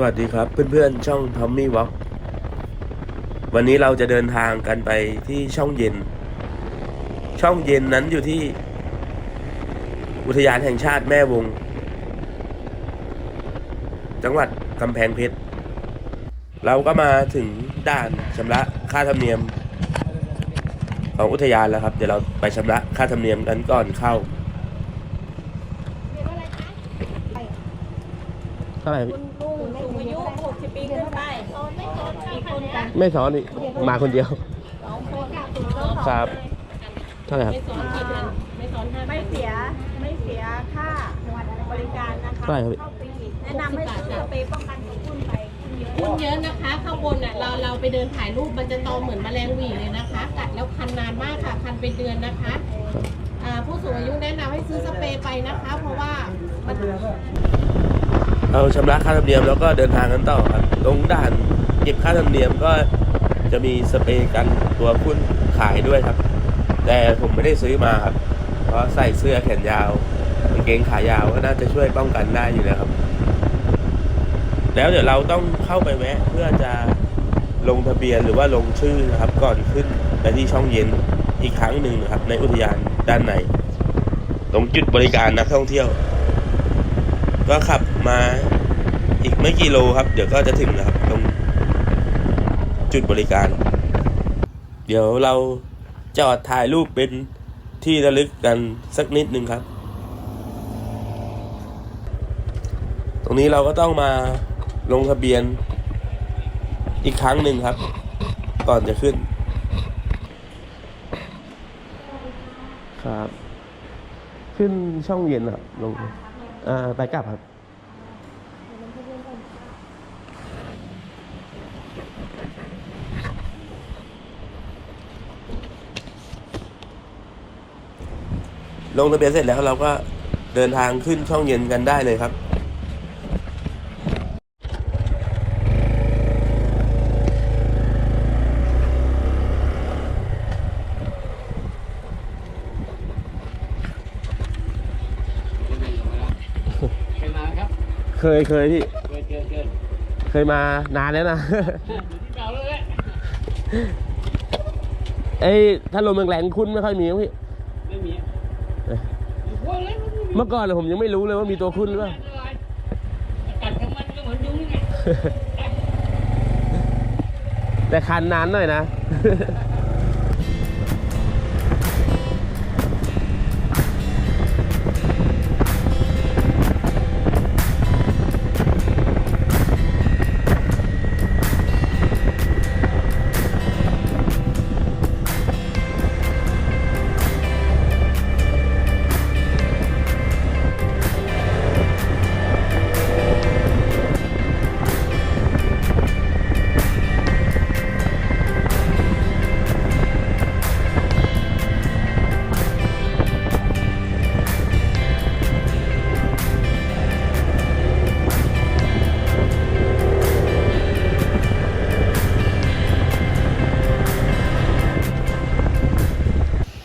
สวัสดีครับ เพื่อนๆช่องทอมมี่วอล์กวันนี้เราจะเดินทางกันไปที่ช่องเย็น ช่องเย็นนั้นอยู่ที่ อุทยานแห่งชาติแม่วง จังหวัดกำแพงเพชร เราก็มาถึงด่านชำระค่าธรรมเนียม ของอุทยานแล้วครับ เดี๋ยวเราไปชำระค่าธรรมเนียมกันก่อนเข้าเท่าไหร่ ปีขึ้นไปอีกคนกันไม่สอนนี่มาคนเดียวสองคนครับเท่าไหร่ครับไม่สอนกี่พันไม่สอนห้าไม่เสียไม่เสียค่าบริการนะคะเท่าไหร่ครับพี่เข้าฟรีแนะนำให้ซื้อสเปรย์ป้องกันของคุณไปคุณเยอะคนเยอะนะคะ ข้างบนน่ะเราเราไปเดินถ่ายรูปมันจะตอมเหมือนแมลงหวีเลยนะคะ กัดแล้วคันนานมากค่ะคันเป็นเดือนนะคะอ่าผู้สูงอายุแนะนำให้ซื้อสเปรย์ไปนะคะ เพราะว่ามัน เราชำระค่าธรรมเนียมแล้วก็เดินทางกันต่อครับ ตรงด่านเก็บค่าธรรมเนียมก็จะมีสเปรย์กันตัวพุ่นขายด้วยครับ แต่ผมไม่ได้ซื้อมาครับ เพราะใส่เสื้อแขนยาวกางเกงขายาวก็น่าจะช่วยป้องกันได้อยู่แล้วครับ แล้วเดี๋ยวเราต้องเข้าไปแวะเพื่อจะลงทะเบียนหรือว่าลงชื่อนะครับ ก่อนขึ้นไปที่ช่องเย็นอีกครั้งหนึ่งนะครับ ในอุทยานด้านในตรงจุดบริการนักท่องเที่ยว ก็ขับมาอีกไม่กี่โลครับ เดี๋ยวก็จะถึงนะครับ ตรงจุดบริการ เดี๋ยวเราจอดถ่ายรูปเป็นที่ระลึกกันสักนิดนึงครับ ตรงนี้เราก็ต้องมาลงทะเบียนอีกครั้งหนึ่งครับ ก่อนจะขึ้น ครับ ขึ้นช่องเย็นครับลง อ่อไปกลับครับ ลงทะเบียนเสร็จแล้วเราก็เดินทางขึ้นช่องเย็นกันได้เลยครับ เคยมาไหมครับ เคยเคยพี่เคยเจอเจอเคยมานานแล้วนะ อยู่ที่เก่าแล้วแหละเอ้ยถ้าลมแรงๆคุ้นไม่ค่อยมีมั้งพี่ ไม่มีเอ้ยอยู่พวกเล็กมันไม่มีเมื่อก่อนน่ะผมยังไม่รู้เลยว่ามีตัวคุ้นหรือเปล่าอะไรกัดกับมันก็เหมือนยุงนี่ไงแต่คันนานหน่อยนะ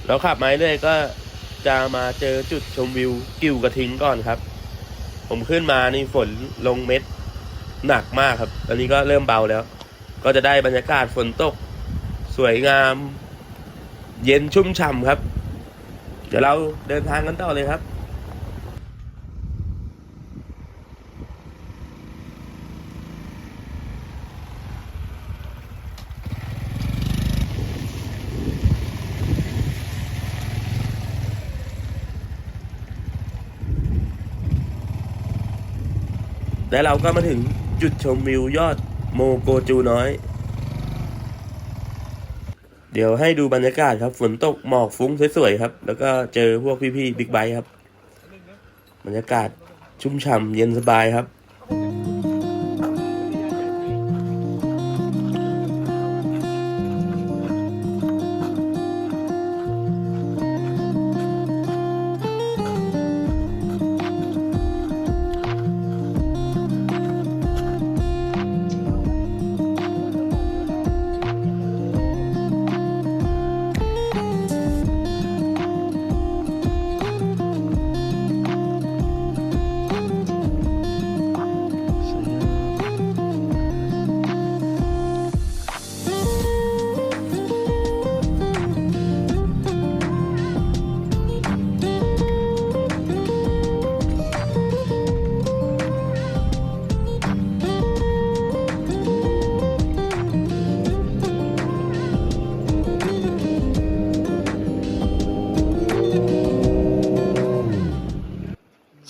เราขับมาเรื่อยก็จะมาเจอจุดชมวิวกิ่วกระทิงก่อนครับ ผมขึ้นมานี่ฝนลงเม็ดหนักมากครับ ตอนนี้ก็เริ่มเบาแล้ว ก็จะได้บรรยากาศฝนตก สวยงาม เย็นชุ่มฉ่ำครับ เดี๋ยวเราเดินทางกันต่อเลยครับ และเราก็มาถึงจุดชมวิวยอดโมโกจูน้อย เดี๋ยวให้ดูบรรยากาศครับ ฝนตกหมอกฟุ้งสวยๆครับ แล้วก็เจอพวกพี่ๆบิ๊กไบค์ครับ บรรยากาศชุ่มฉ่ำเย็นสบายครับ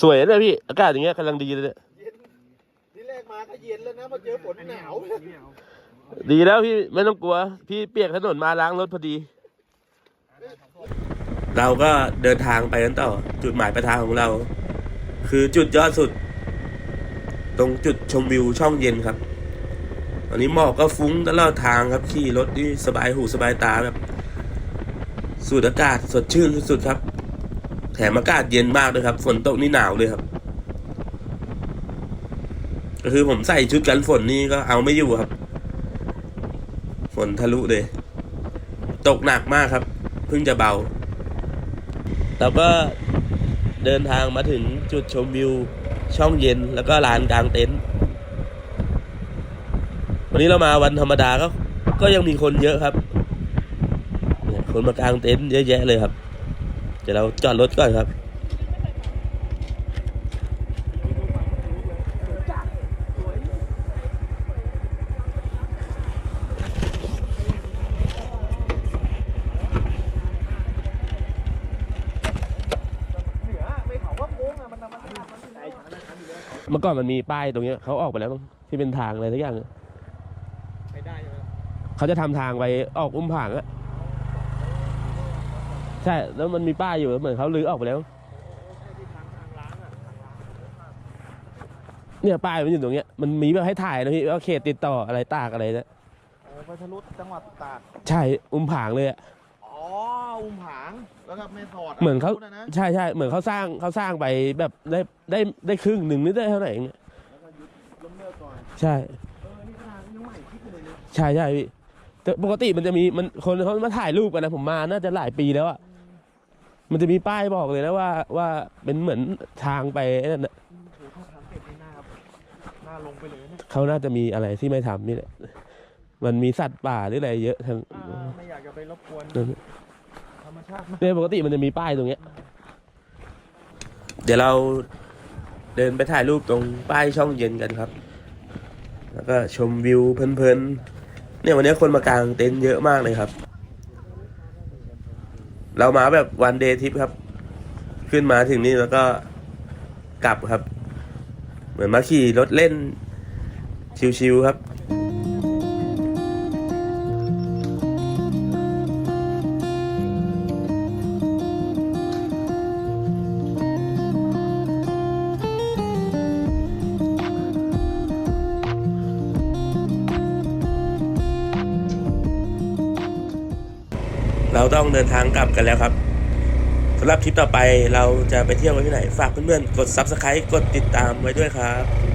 สวยนะพี่อากาศอย่างเงี้ยกำลังดีเลยเนี่ยเย็นที่แรกมาก็เย็นแล้วนะมาเจอฝนหนาวดีแล้วพี่ไม่ต้องกลัว พี่เปียกถนนมาล้างรถพอดี เราก็เดินทางไปกันต่อ จุดหมายปลายทางของเรา คือจุดยอดสุด ตรงจุดชมวิวช่องเย็นครับตอนนี้หมอกก็ฟุ้งตลอดทางครับขี่รถนี่สบายหูสบายตาแบบสูดอากาศสดชื่นสุดๆครับ แถมอากาศเย็นมากเลยครับ ฝนตกนี่หนาวเลยครับ ก็คือผมใส่ชุดกันฝนนี่ก็เอาไม่อยู่ครับ ฝนทะลุเลย ตกหนักมากครับ เพิ่งจะเบาเราก็เดินทางมาถึงจุดชมวิวช่องเย็นแล้วก็ลานกลางเต็นท์วันนี้เรามาวันธรรมดาก็ ก็ยังมีคนเยอะครับ คนมากางเต็นท์เยอะแยะเลยครับ เดี๋ยวเราจอดรถก่อนครับ เมื่อก่อนมันมีป้ายตรงเนี้ยเขาออกไปแล้วมั้งที่เป็นทางอะไรทุกอย่างอะใช้ได้ใช่ไหม เขาจะทำทางไปออกอุ้มผางอะ ใช่ แล้วมันมีป้ายอยู่เหมือนเขาลื้อออกไปแล้ว เนี่ยป้ายมันอยู่ตรงเนี้ย มันมีแบบให้ถ่ายนะพี่ว่าเขตติดต่ออะไรตากอะไรนะโอ้ไปทะลุจังหวัดตาก ใช่ อุ้มผางเลยอะอ๋อ อุ้มผาง แล้วก็แม่สอดเหมือนเขาะนะใช่ใช่เหมือนเขาสร้างเขาสร้างไปแบบได้ได้ได้ครึ่งหนึ่งหรือได้เท่าไหร่เองเนี่ยล้มเลิกก่อนใช่เออนี่ทางยังใหม่คิดเลยเนี่ยใช่ใช่พี่แต่ปกติมันจะมีมันคนเขามาถ่ายรูปกันนะผมมาน่าจะหลายปีแล้วอะ มันจะมีป้ายบอกเลยนะว่าว่าเป็นเหมือนทางไปไอ้นั่นนะโอ้โหถ้าทำเสร็จนี่หน้าครับหน้าลงไปเลยเนี่ยเขาน่าจะมีอะไรที่ไม่ทำนี่แหละ มันมีสัตว์ป่าหรืออะไรเยอะทางอ่าไม่อยากจะไปรบกวนนั่นธรรมชาติมากเนี่ยปกติมันจะมีป้ายตรงเนี้ย เดี๋ยวเราเดินไปถ่ายรูปตรงป้ายช่องเย็นกันครับ แล้วก็ชมวิวเพลินๆ เนี่ยวันนี้คนมากางเต็นท์เยอะมากเลยครับ เรามาแบบวันเดย์ทริปครับ ขึ้นมาถึงนี่แล้วก็กลับครับ เหมือนมาขี่รถเล่นชิวๆครับ เราต้องเดินทางกลับกันแล้วครับสำหรับทริปต่อไปเราจะไปเที่ยวกันที่ไหน ฝากเพื่อนๆ กด Subscribe กดติดตามไว้ด้วยครับ